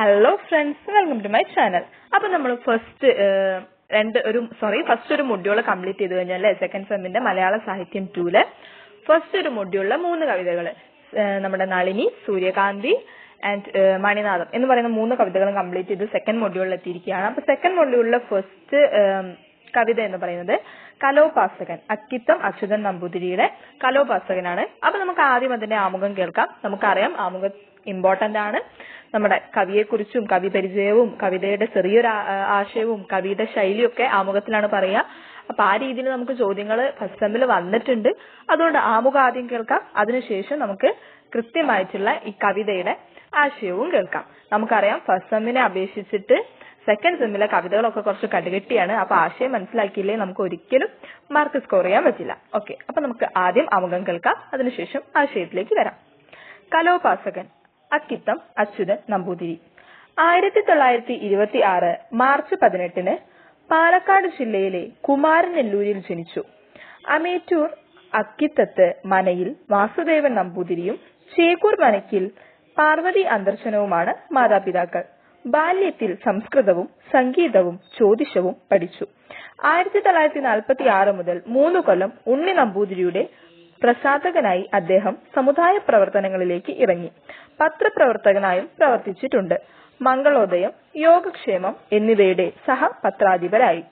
Hello friends welcome to my channel അപ്പൊ നമ്മൾ first രണ്ട് ഒരു സോറി ഫസ്റ്റ് ഒരു മൊഡ്യൂൾ കംപ്ലീറ്റ് ചെയ്ത് കഴിഞ്ഞാൽ സെക്കൻഡ് സെമ്മിന്റെ മലയാള സാഹിത്യം ടൂൽ ഫസ്റ്റ് ഒരു മൊഡ്യൂളിലെ മൂന്ന് കവിതകൾ നമ്മുടെ നളിനി സൂര്യകാന്തി ആൻഡ് മണിനാഥം എന്ന് പറയുന്ന മൂന്ന് കവിതകളും കംപ്ലീറ്റ് ചെയ്ത് സെക്കൻഡ് മൊഡ്യൂളിൽ എത്തിയിരിക്കുകയാണ്. അപ്പൊ സെക്കൻഡ് മൊഡ്യൂളിലെ ഫസ്റ്റ് കവിത എന്ന് പറയുന്നത് കലോപാസകൻ അക്കിത്തം അച്യുതൻ നമ്പൂതിരിയുടെ കലോപാസകനാണ്. അപ്പൊ നമുക്ക് ആദ്യം അതിന്റെ ആമുഖം കേൾക്കാം. നമുക്കറിയാം ആമുഖം ഇമ്പോർട്ടന്റ് ആണ്. നമ്മുടെ കവിയെക്കുറിച്ചും കവി പരിചയവും കവിതയുടെ ചെറിയൊരു ആശയവും കവിയുടെ ശൈലിയും ഒക്കെ ആമുഖത്തിലാണ് പറയുക. അപ്പൊ ആ രീതിയിൽ നമുക്ക് ചോദ്യങ്ങൾ ഫസ്റ്റ് സെമ്മിൽ വന്നിട്ടുണ്ട്. അതുകൊണ്ട് ആമുഖം ആദ്യം കേൾക്കാം. അതിനുശേഷം നമുക്ക് കൃത്യമായിട്ടുള്ള ഈ കവിതയുടെ ആശയവും കേൾക്കാം. നമുക്കറിയാം ഫസ്റ്റ് സെമ്മിനെ അപേക്ഷിച്ചിട്ട് സെക്കൻഡ് സെമ്മിലെ കവിതകളൊക്കെ കുറച്ച് കടുകെട്ടിയാണ്. അപ്പൊ ആശയം മനസ്സിലാക്കിയില്ലേ നമുക്ക് ഒരിക്കലും മാർക്ക് സ്കോർ ചെയ്യാൻ പറ്റില്ല. ഓക്കെ അപ്പൊ നമുക്ക് ആദ്യം ആമുഖം കേൾക്കാം. അതിനുശേഷം ആശയത്തിലേക്ക് വരാം. കലോപാസകൻ. അക്കിത്തം അച്യുതൻ നമ്പൂതിരി. ആയിരത്തി തൊള്ളായിരത്തി ഇരുപത്തി ആറ് മാർച്ച് പതിനെട്ടിന് പാലക്കാട് ജില്ലയിലെ കുമാരനെല്ലൂരിൽ ജനിച്ചു. അമേറ്റൂർ അക്കിത്തത്ത് മനയിൽ വാസുദേവൻ നമ്പൂതിരിയും ചേക്കൂർ മനക്കിൽ പാർവതി അന്തർശനവുമാണ് മാതാപിതാക്കൾ. ബാല്യത്തിൽ സംസ്കൃതവും സംഗീതവും ജ്യോതിഷവും പഠിച്ചു. ആയിരത്തി തൊള്ളായിരത്തി നാൽപ്പത്തി ആറ് മുതൽ മൂന്ന് കൊല്ലം ഉണ്ണി നമ്പൂതിരിയുടെ പ്രസാധകനായി അദ്ദേഹം സമുദായ പ്രവർത്തനങ്ങളിലേക്ക് ഇറങ്ങി. പത്രപ്രവർത്തകനായും പ്രവർത്തിച്ചിട്ടുണ്ട്. മംഗളോദയം യോഗക്ഷേമം എന്നിവയുടെ സഹപത്രാധിപരായി.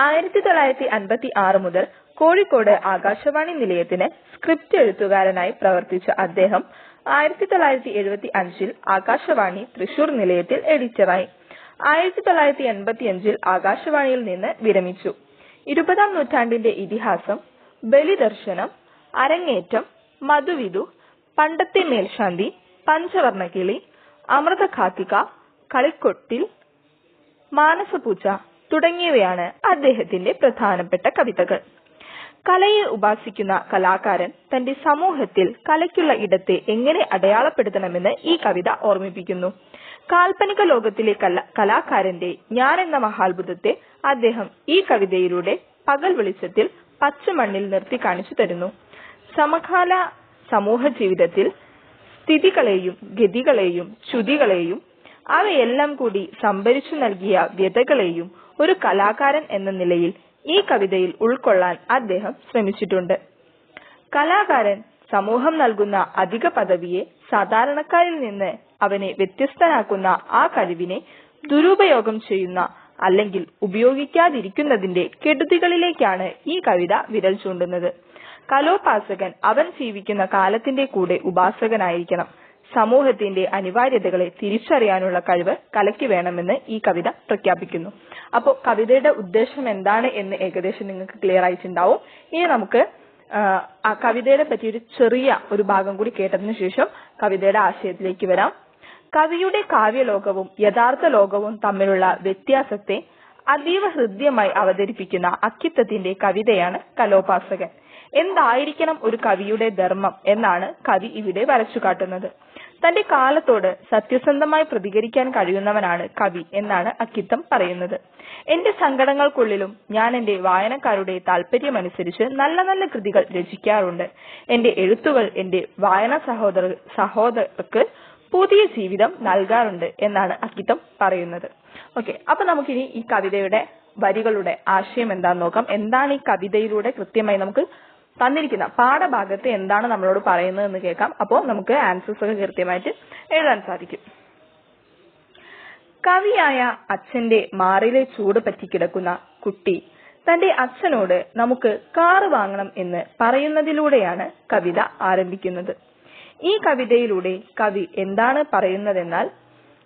ആയിരത്തി തൊള്ളായിരത്തി അൻപത്തി ആറ് മുതൽ കോഴിക്കോട് ആകാശവാണി നിലയത്തിന് സ്ക്രിപ്റ്റ് എഴുത്തുകാരനായി പ്രവർത്തിച്ച അദ്ദേഹം ആയിരത്തി തൊള്ളായിരത്തി എഴുപത്തി അഞ്ചിൽ ആകാശവാണി തൃശൂർ നിലയത്തിൽ എഡിറ്ററായി. ആയിരത്തി തൊള്ളായിരത്തി എൺപത്തി അഞ്ചിൽ ആകാശവാണിയിൽ നിന്ന് വിരമിച്ചു. ഇരുപതാം നൂറ്റാണ്ടിന്റെ ഇതിഹാസം ബലിദർശനം അരങ്ങേറ്റം മധുവിധു പണ്ടത്തെ മേൽശാന്തി പഞ്ചവർണകിളി അമൃതഘാതിക കളിക്കൊട്ടിൽ മാനസപൂജ തുടങ്ങിയവയാണ് അദ്ദേഹത്തിന്റെ പ്രധാനപ്പെട്ട കവിതകൾ. കലയെ ഉപാസിക്കുന്ന കലാകാരൻ തന്റെ സമൂഹത്തിൽ കലയ്ക്കുള്ള ഇടത്തെ എങ്ങനെ അടയാളപ്പെടുത്തണമെന്ന് ഈ കവിത ഓർമ്മിപ്പിക്കുന്നു. കാൽപ്പനിക ലോകത്തിലെ കലാകാരന്റെ ഞാൻ എന്ന മഹാത്ഭുതത്തെ അദ്ദേഹം ഈ കവിതയിലൂടെ പകൽ വെളിച്ചത്തിൽ പച്ചമണ്ണിൽ നിർത്തി കാണിച്ചു തരുന്നു. സമകാല സമൂഹ ജീവിതത്തിൽ സ്ഥിതികളെയും ഗതികളെയും ശ്രുതികളെയും അവയെല്ലാം കൂടി സംഭരിച്ചു നൽകിയ വ്യതകളെയും ഒരു കലാകാരൻ എന്ന നിലയിൽ ഈ കവിതയിൽ ഉൾക്കൊള്ളാൻ അദ്ദേഹം ശ്രമിച്ചിട്ടുണ്ട്. കലാകാരൻ സമൂഹം നൽകുന്ന അധിക പദവിയെ സാധാരണക്കാരിൽ നിന്ന് അവനെ വ്യത്യസ്തനാക്കുന്ന ആ കഴിവിനെ ദുരുപയോഗം ചെയ്യുന്ന അല്ലെങ്കിൽ ഉപയോഗിക്കാതിരിക്കുന്നതിന്റെ കെടുതികളിലേക്കാണ് ഈ കവിത വിരൽ ചൂണ്ടുന്നത്. കലോപാസകൻ അവൻ ജീവിക്കുന്ന കാലത്തിന്റെ കൂടെ ഉപാസകനായിരിക്കണം. സമൂഹത്തിന്റെ അനിവാര്യതകളെ തിരിച്ചറിയാനുള്ള കഴിവ് കലയ്ക്ക് വേണമെന്ന് ഈ കവിത പ്രഖ്യാപിക്കുന്നു. അപ്പോൾ കവിതയുടെ ഉദ്ദേശം എന്താണ് എന്ന് ഏകദേശം നിങ്ങൾക്ക് ക്ലിയർ ആയിട്ടുണ്ടാവും. ഇനി നമുക്ക് കവിതയെ പറ്റി ഒരു ചെറിയ ഒരു ഭാഗം കൂടി കേട്ടതിന് ശേഷം കവിതയുടെ ആശയത്തിലേക്ക് വരാം. കവിയുടെ കാവ്യലോകവും യഥാർത്ഥ ലോകവും തമ്മിലുള്ള വ്യത്യാസത്തെ അതീവ ഹൃദ്യമായി അവതരിപ്പിക്കുന്ന അക്കിത്തത്തിന്റെ കവിതയാണ് കലോപാസകൻ. എന്തായിരിക്കണം ഒരു കവിയുടെ ധർമ്മം എന്നാണ് കവി ഇവിടെ വരച്ചു കാട്ടുന്നത്. തന്റെ കാലത്തോട് സത്യസന്ധമായി പ്രതികരിക്കാൻ കഴിയുന്നവനാണ് കവി എന്നാണ് അക്കിത്തം പറയുന്നത്. എന്റെ സങ്കടങ്ങൾക്കുള്ളിലും ഞാൻ എന്റെ വായനക്കാരുടെ താല്പര്യമനുസരിച്ച് നല്ല നല്ല കൃതികൾ രചിക്കാറുണ്ട്. എന്റെ എഴുത്തുകൾ എന്റെ വായന സഹോദര സഹോദരർക്ക് പുതിയ ജീവിതം നൽകാറുണ്ട് എന്നാണ് അക്കിത്തം പറയുന്നത്. ഓക്കെ അപ്പൊ നമുക്കിനി ഈ കവിതയുടെ വരികളുടെ ആശയം എന്താന്ന് നോക്കാം. എന്താണ് ഈ കവിതയിലൂടെ കൃത്യമായി നമുക്ക് തന്നിരിക്കുന്ന പാഠഭാഗത്ത് എന്താണ് നമ്മളോട് പറയുന്നത് എന്ന് കേൾക്കാം. അപ്പോൾ നമുക്ക് ആൻസേഴ്സ് ഒക്കെ കൃത്യമായിട്ട് എഴുതാൻ സാധിക്കും. കവിയായ അച്ഛന്റെ മാറിലെ ചൂട് പറ്റിക്കിടക്കുന്ന കുട്ടി തന്റെ അച്ഛനോട് നമുക്ക് കാറ് വാങ്ങണം എന്ന് പറയുന്നതിലൂടെയാണ് കവിത ആരംഭിക്കുന്നത്. ഈ കവിതയിലൂടെ കവി എന്താണ് പറയുന്നതെന്നാൽ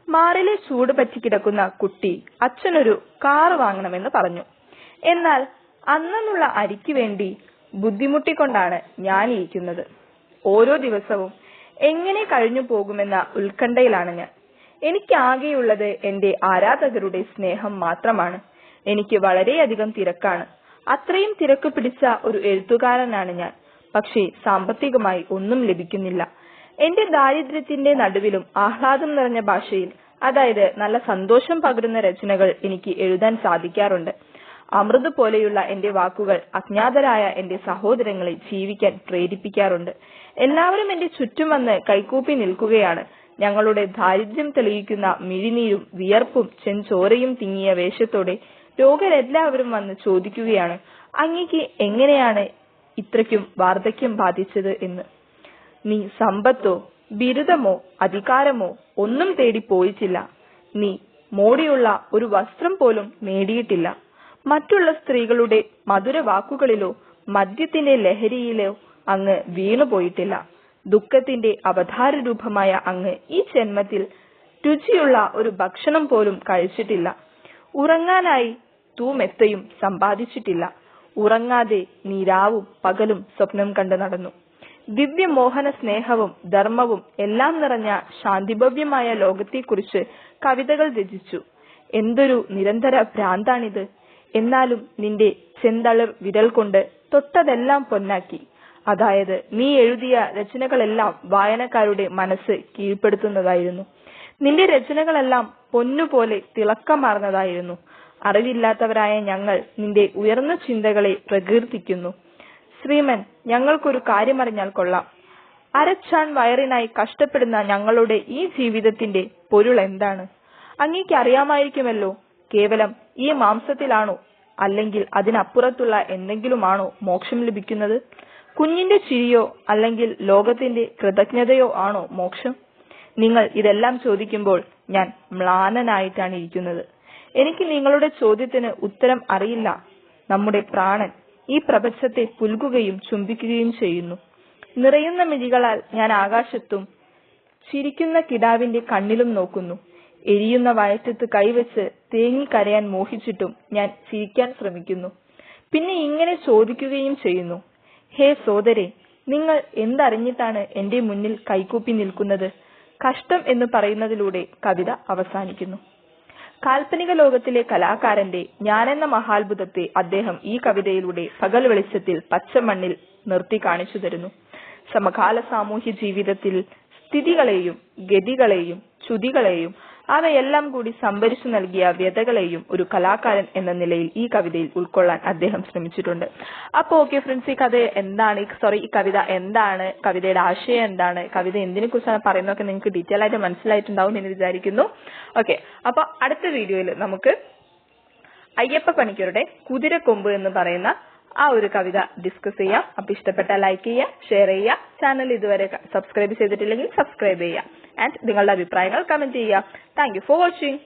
മാറിലെ ചൂട് പറ്റിക്കിടക്കുന്ന കുട്ടി അച്ഛനൊരു കാർ വാങ്ങണമെന്ന് പറഞ്ഞു. എന്നാൽ അന്നുള്ള അരിക്ക് വേണ്ടി ബുദ്ധിമുട്ടിക്കൊണ്ടാണ് ഞാൻ ഇരിക്കുന്നത്. ഓരോ ദിവസവും എങ്ങനെ കഴിഞ്ഞു പോകുമെന്ന ഉത്കണ്ഠയിലാണ് ഞാൻ. എനിക്കാകെയുള്ളത് എന്റെ ആരാധകരുടെ സ്നേഹം മാത്രമാണ്. എനിക്ക് വളരെയധികം തിരക്കാണ്. അത്രയും തിരക്ക് പിടിച്ച ഒരു എഴുത്തുകാരനാണ് ഞാൻ. പക്ഷേ സാമ്പത്തികമായി ഒന്നും ലഭിക്കുന്നില്ല. എന്റെ ദാരിദ്ര്യത്തിന്റെ നടുവിലും ആഹ്ലാദം നിറഞ്ഞ ഭാഷയിൽ അതായത് നല്ല സന്തോഷം പകരുന്ന രചനകൾ എനിക്ക് എഴുതാൻ സാധിക്കാറുണ്ട്. അമൃത് പോലെയുള്ള എന്റെ വാക്കുകൾ അജ്ഞാതരായ എന്റെ സഹോദരങ്ങളെ ജീവിക്കാൻ പ്രേരിപ്പിക്കാറുണ്ട്. എല്ലാവരും എന്റെ ചുറ്റും വന്ന് കൈകൂപ്പി നിൽക്കുകയാണ്. ഞങ്ങളുടെ ദാരിദ്ര്യം തെളിയിക്കുന്ന മിഴിനീരും വിയർപ്പും ചെഞ്ചോരയും തിങ്ങിയ വേഷത്തോടെ രോഗരെല്ലാവരും വന്ന് ചോദിക്കുകയാണ് അങ്ങേക്ക് എങ്ങനെയാണ് ഇത്രയ്ക്കും വാർദ്ധക്യം ബാധിച്ചത്? എന്ന്. നീ സമ്പത്തോ ബിരുദമോ അധികാരമോ ഒന്നും തേടി പോയിട്ടില്ല. നീ മോടിയുള്ള ഒരു വസ്ത്രം പോലും നേടിയിട്ടില്ല. മറ്റുള്ള സ്ത്രീകളുടെ മധുര വാക്കുകളിലോ മദ്യത്തിന്റെ ലഹരിയിലോ അങ്ങ് വീണുപോയിട്ടില്ല. ദുഃഖത്തിന്റെ അവതാര രൂപമായ അങ്ങ് ഈ ജന്മത്തിൽ രുചിയുള്ള ഒരു ഭക്ഷണം പോലും കഴിച്ചിട്ടില്ല. ഉറങ്ങാനായി തൂമെത്തയും സമ്പാദിച്ചിട്ടില്ല. ഉറങ്ങാതെ നീ രാവും പകലും സ്വപ്നം കണ്ടു നടന്നു. ദിവ്യമോഹന സ്നേഹവും ധർമ്മവും എല്ലാം നിറഞ്ഞ ശാന്തിഭവ്യമായ ലോകത്തെക്കുറിച്ച് കവിതകൾ രചിച്ചു. എന്തൊരു നിരന്തര ഭ്രാന്താണിത്. എന്നാലും നിന്റെ ചെന്തളിർ വിരൽ കൊണ്ട് തൊട്ടതെല്ലാം പൊന്നാക്കി. അതായത് നീ എഴുതിയ രചനകളെല്ലാം വായനക്കാരുടെ മനസ്സ് കീഴ്പ്പെടുത്തുന്നതായിരുന്നു. നിന്റെ രചനകളെല്ലാം പൊന്നുപോലെ തിളക്കമാർന്നതായിരുന്നു. അറിവില്ലാത്തവരായ ഞങ്ങൾ നിന്റെ ഉയർന്ന ചിന്തകളെ പ്രകീർത്തിക്കുന്നു. ശ്രീമൻ ഞങ്ങൾക്കൊരു കാര്യമറിഞ്ഞാൽ കൊള്ളാം. അരച്ചാൻ വയറിനായി കഷ്ടപ്പെടുന്ന ഞങ്ങളുടെ ഈ ജീവിതത്തിന്റെ പൊരുൾ എന്താണ്? അങ്ങേക്ക് അറിയാമായിരിക്കുമല്ലോ കേവലം ഈ മാംസത്തിലാണോ അല്ലെങ്കിൽ അതിനപ്പുറത്തുള്ള എന്തെങ്കിലുമാണോ മോക്ഷം ലഭിക്കുന്നത്? കുഞ്ഞിന്റെ ചിരിയോ അല്ലെങ്കിൽ ലോകത്തിന്റെ കൃതജ്ഞതയോ ആണോ മോക്ഷം? നിങ്ങൾ ഇതെല്ലാം ചോദിക്കുമ്പോൾ ഞാൻ മ്ലാനനായിട്ടാണ് ഇരിക്കുന്നത്. എനിക്ക് നിങ്ങളുടെ ചോദ്യത്തിന് ഉത്തരം അറിയില്ല. നമ്മുടെ പ്രാണൻ ഈ പ്രപഞ്ചത്തെ പുൽകുകയും ചുംബിക്കുകയും ചെയ്യുന്നു. നിറയുന്ന മിഴികളാൽ ഞാൻ ആകാശത്തും ചിരിക്കുന്ന കിടാവിന്റെ കണ്ണിലും നോക്കുന്നു. എരിയുന്ന വയറ്റത്ത് കൈവച്ച് തേങ്ങിക്കരയാൻ മോഹിച്ചിട്ടും ഞാൻ ചിരിക്കാൻ ശ്രമിക്കുന്നു. പിന്നെ ഇങ്ങനെ ചോദിക്കുകയും ചെയ്യുന്നു. ഹേ സോദരെ നിങ്ങൾ എന്തറിഞ്ഞിട്ടാണ് എന്റെ മുന്നിൽ കൈകൂപ്പി നിൽക്കുന്നത്? കഷ്ടം എന്ന് പറയുന്നതിലൂടെ കവിത അവസാനിക്കുന്നു. കാൽപ്പനിക ലോകത്തിലെ കലാകാരന്റെ ഞാനെന്ന മഹാത്ഭുതത്തെ അദ്ദേഹം ഈ കവിതയിലൂടെ പകൽ വെളിച്ചത്തിൽ പച്ചമണ്ണിൽ നിർത്തി കാണിച്ചു തരുന്നു. സമകാല സാമൂഹ്യ ജീവിതത്തിൽ സ്ഥിതികളെയും ഗതികളെയും ചുതികളെയും അവയെല്ലാം കൂടി സംഭരിച്ചു നൽകിയ വ്യതകളെയും ഒരു കലാകാരൻ എന്ന നിലയിൽ ഈ കവിതയിൽ ഉൾക്കൊള്ളാൻ അദ്ദേഹം ശ്രമിച്ചിട്ടുണ്ട്. അപ്പോ ഓക്കെ ഫ്രണ്ട്സ് ഈ കഥ എന്താണ്? സോറി ഈ കവിത എന്താണ്? കവിതയുടെ ആശയം എന്താണ്? കവിത എന്തിനെ കുറിച്ചാണ് പറയുന്നതൊക്കെ നിങ്ങൾക്ക് ഡീറ്റെയിൽ ആയിട്ട് മനസ്സിലായിട്ടുണ്ടാവും എന്ന് വിചാരിക്കുന്നു. ഓക്കെ അപ്പൊ അടുത്ത വീഡിയോയിൽ നമുക്ക് അയ്യപ്പ പണിക്കരുടെ കുതിരക്കൊമ്പ് എന്ന് പറയുന്ന ആ ഒരു കവിത ഡിസ്കസ് ചെയ്യാം. അപ്പൊ ഇഷ്ടപ്പെട്ട ലൈക്ക് ചെയ്യുക ഷെയർ ചെയ്യുക. ചാനൽ ഇതുവരെ സബ്സ്ക്രൈബ് ചെയ്തിട്ടില്ലെങ്കിൽ സബ്സ്ക്രൈബ് ചെയ്യുക. ആൻഡ് നിങ്ങളുടെ അഭിപ്രായങ്ങൾ കമന്റ് ചെയ്യുക. Thank for watching